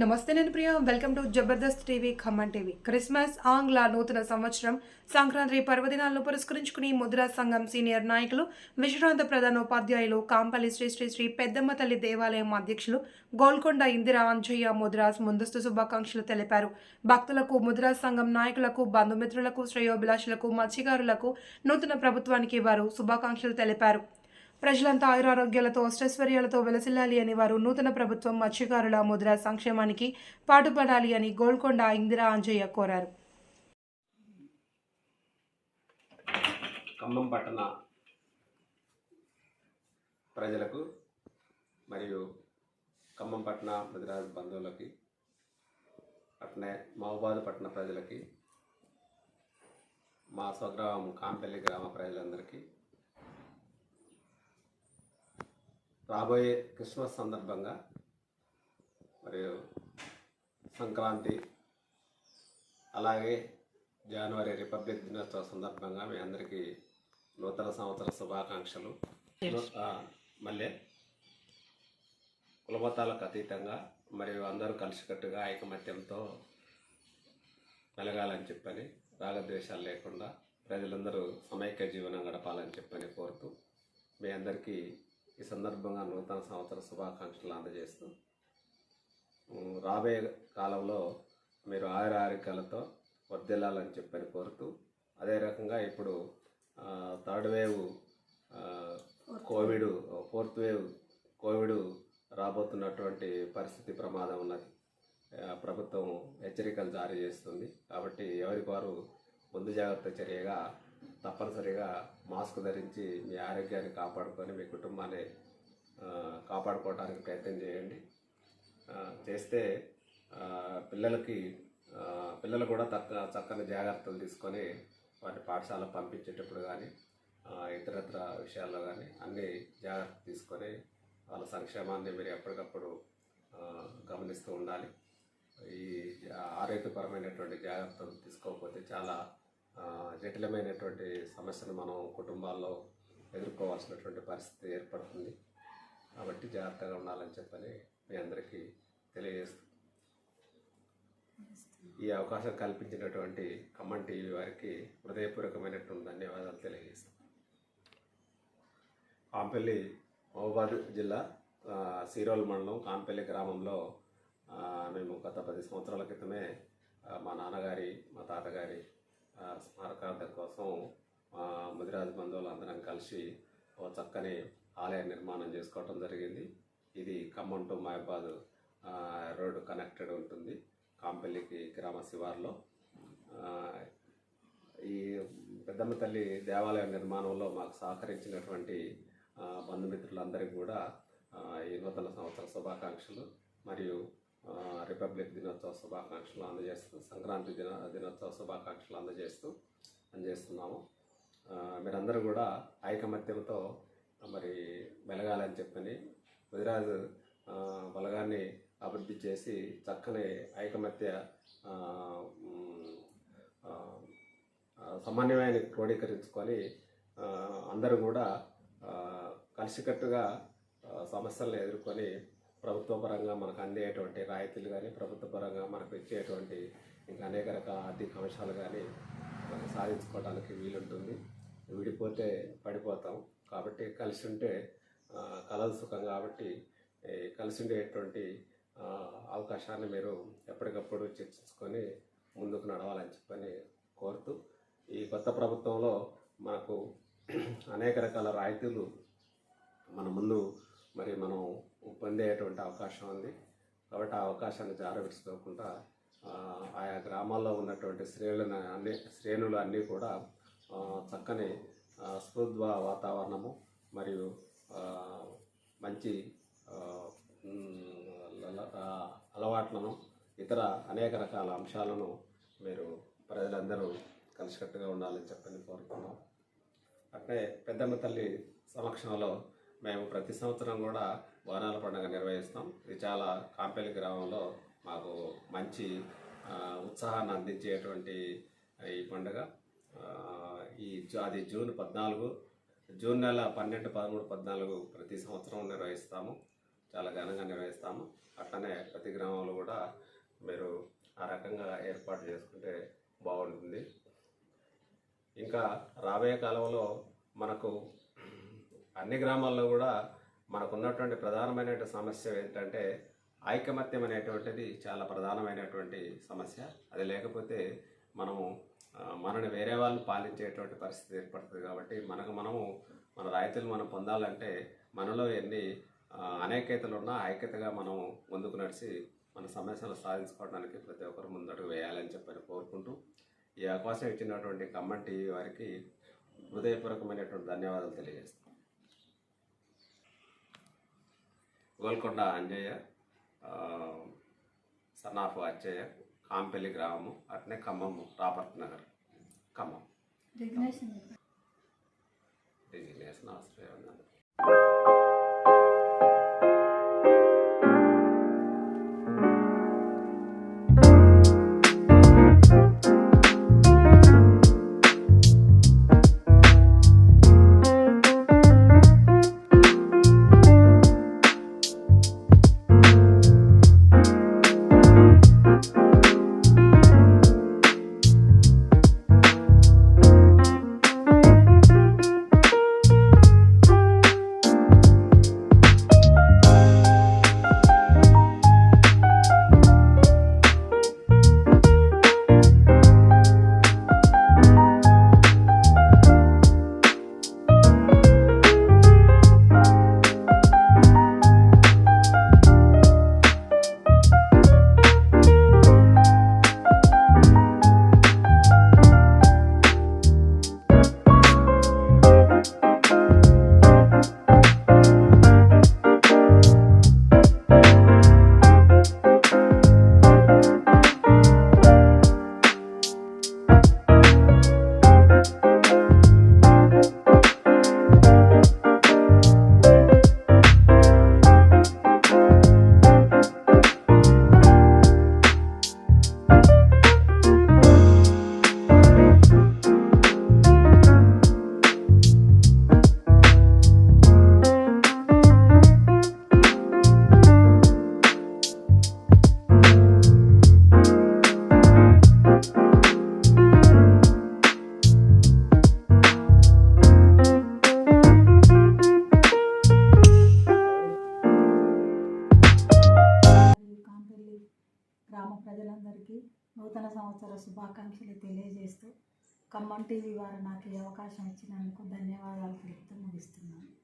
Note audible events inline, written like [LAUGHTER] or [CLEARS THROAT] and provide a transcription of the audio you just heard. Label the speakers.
Speaker 1: నమస్తే నేను Priya. Welcome to Jabardasth TV Khammam TV. Christmas ఆంగ్ల నూతన సంవత్సరం సంక్రాంతి పర్వదినాలను పురస్కరించుకుని ముద్రా సంఘం సీనియర్ నాయకులు విశ్రాంత ప్రధానోపాధ్యాయులు కాంపల్లి శ్రీ శ్రీ శ్రీ పెద్దమ్మ తల్లి దేవాలయం అధ్యక్షులు గోల్కొండ ఇందిరా అంజయ్య ముద్రాస్ ముందస్తు శుభాకాంక్షలు తెలిపారు. భక్తులకు ముద్రా సంఘం నాయకులకు బంధుమిత్రులకు శ్రేయోభిలాషులకు మత్స్యకారులకు నూతన ప్రభుత్వానికి వారు శుభాకాంక్షలు తెలిపారు. ప్రజలంతా ఆయురారోగ్యాలతో అష్టైశ్వర్యాలతో వెలసిల్లాలి అని వారు నూతన ప్రభుత్వం మత్స్యకారుల ముద్ర సంక్షేమానికి పాటుపడాలి అని గోల్కొండ ఇందిరా అంజయ్య కోరారు.
Speaker 2: ఖమ్మం పట్టణ ప్రజలకు మరియు ఖమ్మం పట్టణ ముదిరాజ్ బంధువులకి అట్నే మహబాద్ పట్టణ ప్రజలకి మా స్వగ్రామం కాంపల్లి గ్రామ ప్రజలందరికీ రాబోయే క్రిస్మస్ సందర్భంగా మరియు సంక్రాంతి అలాగే జనవరి రిపబ్లిక్ దినోత్సవ సందర్భంగా మీ అందరికీ నూతన సంవత్సర శుభాకాంక్షలు. మళ్ళీ కులమతాలకు అతీతంగా మరియు అందరూ కలిసికట్టుగా ఐకమత్యంతో మెలగాలని చెప్పని రాగద్వేషాలు లేకుండా ప్రజలందరూ సమైక్య జీవనం గడపాలని చెప్పని కోరుతూ మీ అందరికీ ఈ సందర్భంగా నూతన సంవత్సర శుభాకాంక్షలు అందజేస్తూ రాబోయే కాలంలో మీరు ఆయుర ఆరోగ్యాలతో వర్ధిల్లాలని చెప్పని కోరుతూ అదే రకంగా ఇప్పుడు third wave Covid fourth wave Covid రాబోతున్నటువంటి పరిస్థితి ప్రమాదం ఉన్నది. ప్రభుత్వం హెచ్చరికలు జారీ చేస్తుంది. కాబట్టి ఎవరికి వారు ముందు జాగ్రత్త చర్యగా తప్పనిసరిగా మాస్క్ ధరించి మీ ఆరోగ్యాన్ని కాపాడుకొని మీ కుటుంబాన్ని కాపాడుకోవడానికి ప్రయత్నం చేయండి. చేస్తే పిల్లలకి పిల్లలు కూడా తక్క చక్కని జాగ్రత్తలు తీసుకొని వాటి పాఠశాల పంపించేటప్పుడు కానీ ఇతరత్ర విషయాల్లో కానీ అన్ని జాగ్రత్తలు తీసుకొని వాళ్ళ సంక్షేమాన్ని మీరు ఎప్పటికప్పుడు గమనిస్తూ ఉండాలి. ఈ ఆరోగ్యపరమైనటువంటి జాగ్రత్తలు తీసుకోకపోతే చాలా జటిలమైనటువంటి సమస్యను మనం కుటుంబాల్లో ఎదుర్కోవాల్సినటువంటి పరిస్థితి ఏర్పడుతుంది. కాబట్టి జాగ్రత్తగా ఉండాలని చెప్పని మీ అందరికీ తెలియజేస్తుంది ఈ అవకాశం కల్పించినటువంటి ఖమ్మం టీవీ వారికి హృదయపూర్వకమైనటువంటి ధన్యవాదాలు తెలియజేస్తాం. కాంపల్లి మహబాద్ జిల్లా సీరోల్ మండలం కాంపల్లి గ్రామంలో మేము గత పది సంవత్సరాల క్రితమే మా నాన్నగారి మా తాతగారి స్మారకార్థం కోసం ముదిరాజు బంధువులు అందరం కలిసి ఓ చక్కని ఆలయ నిర్మాణం చేసుకోవటం జరిగింది. ఇది ఖమ్మం టు మహబాద్ రోడ్డు కనెక్టెడ్ ఉంటుంది. కాంపల్లికి గ్రామ శివార్లో ఈ పెద్దమ్మ తల్లి దేవాలయ నిర్మాణంలో మాకు సహకరించినటువంటి బంధుమిత్రులందరికీ కూడా ఈ నూతన సంవత్సర శుభాకాంక్షలు. మరియు రిపబ్లిక్ దినోత్సవ శుభాకాంక్షలు అందజేస్తూ సంక్రాంతి దిన దినోత్సవ శుభాకాంక్షలు అందజేస్తూ అందజేస్తున్నాము మీరందరూ కూడా ఐకమత్యంతో మరి మెలగాలని చెప్పని ముదిరాజు బలగాన్ని అభివృద్ధి చేసి చక్కని ఐకమత్య సమన్వయాన్ని క్రోడీకరించుకొని అందరూ కూడా కలిసికట్టుగా సమస్యలను ఎదుర్కొని ప్రభుత్వ పరంగా మనకు అందేటువంటి రాయితీలు కానీ ప్రభుత్వ పరంగా మనకు ఇచ్చేటువంటి ఇంకా అనేక రకాల ఆర్థిక అంశాలు కానీ మనం సాధించుకోవడానికి వీలుంటుంది. విడిపోతే పడిపోతాం. కాబట్టి కలిసి ఉంటే కలదు సుఖం కాబట్టి ఈ కలిసి ఉండేటువంటి అవకాశాన్ని మీరు ఎప్పటికప్పుడు చర్చించుకొని ముందుకు నడవాలని చెప్పని కోరుతూ ఈ కొత్త ప్రభుత్వంలో మనకు [CLEARS THROAT] అనేక రకాల రాయితీలు మన ముందు మరి మనం పొందేటువంటి అవకాశం ఉంది. కాబట్టి ఆ అవకాశాన్ని జారవిడుచుకోకుండా ఆయా గ్రామాల్లో ఉన్నటువంటి శ్రేణులను అన్ని శ్రేణులు అన్నీ కూడా చక్కని ఆ, వాతావరణము మరియు మంచి అలవాట్లను ఇతర అనేక రకాల అంశాలను మీరు ప్రజలందరూ కలిసికట్టుగా ఉండాలని చెప్పని కోరుకున్నాం అట్లే పెద్దమ్మ తల్లి సమక్షంలో మేము ప్రతి సంవత్సరం కూడా బోనాల పండుగ నిర్వహిస్తాం. ఇది చాలా కాంపెల్లి గ్రామంలో మాకు మంచి ఉత్సాహాన్ని అందించేటువంటి ఈ పండుగ. ఈ అది జూన్ పద్నాలుగు జూన్ నెల పన్నెండు పదమూడు పద్నాలుగు ప్రతి సంవత్సరం నిర్వహిస్తాము. చాలా ఘనంగా నిర్వహిస్తాము. అట్లనే ప్రతి గ్రామంలో కూడా మీరు ఆ రకంగా ఏర్పాటు చేసుకుంటే బాగుంటుంది. ఇంకా రాబోయే కాలంలో మనకు అన్ని గ్రామాల్లో కూడా మనకున్నటువంటి ప్రధానమైనటువంటి సమస్య ఏంటంటే ఐకమత్యం అనేటువంటిది చాలా ప్రధానమైనటువంటి సమస్య. అది లేకపోతే మనము మనని వేరే వాళ్ళు పాలించేటువంటి పరిస్థితి ఏర్పడుతుంది కాబట్టి మనకు మనము మన రాయితీలు మనం పొందాలంటే మనలో ఎన్ని అనేకతలు ఉన్నా ఐక్యతగా మనం ముందుకు నడిచి మన సమస్యలు సాధించుకోవడానికి ప్రతి ఒక్కరు ముందడుగు వేయాలని చెప్పని కోరుకుంటూ ఈ అవకాశం ఇచ్చినటువంటి ఖమ్మం టీవీ వారికి హృదయపూర్వకమైనటువంటి ధన్యవాదాలు తెలియజేస్తాం గోల్కొండ అంజయ్య ఆ, సన్నాఫు అచ్చయ్య కాంపెల్లి గ్రామము అట్నే ఖమ్మము రాపర్తి నగర్ ఖమ్మం. డిజిగ్నేషన్ ఆస్ట్రేలియా
Speaker 3: నూతన సంవత్సర శుభాకాంక్షలు తెలియజేస్తూ ఖమ్మం టీవీ వారు నాకు ఈ అవకాశం ఇచ్చినందుకు ధన్యవాదాలు తెలుపుతూ ముగిస్తున్నాను.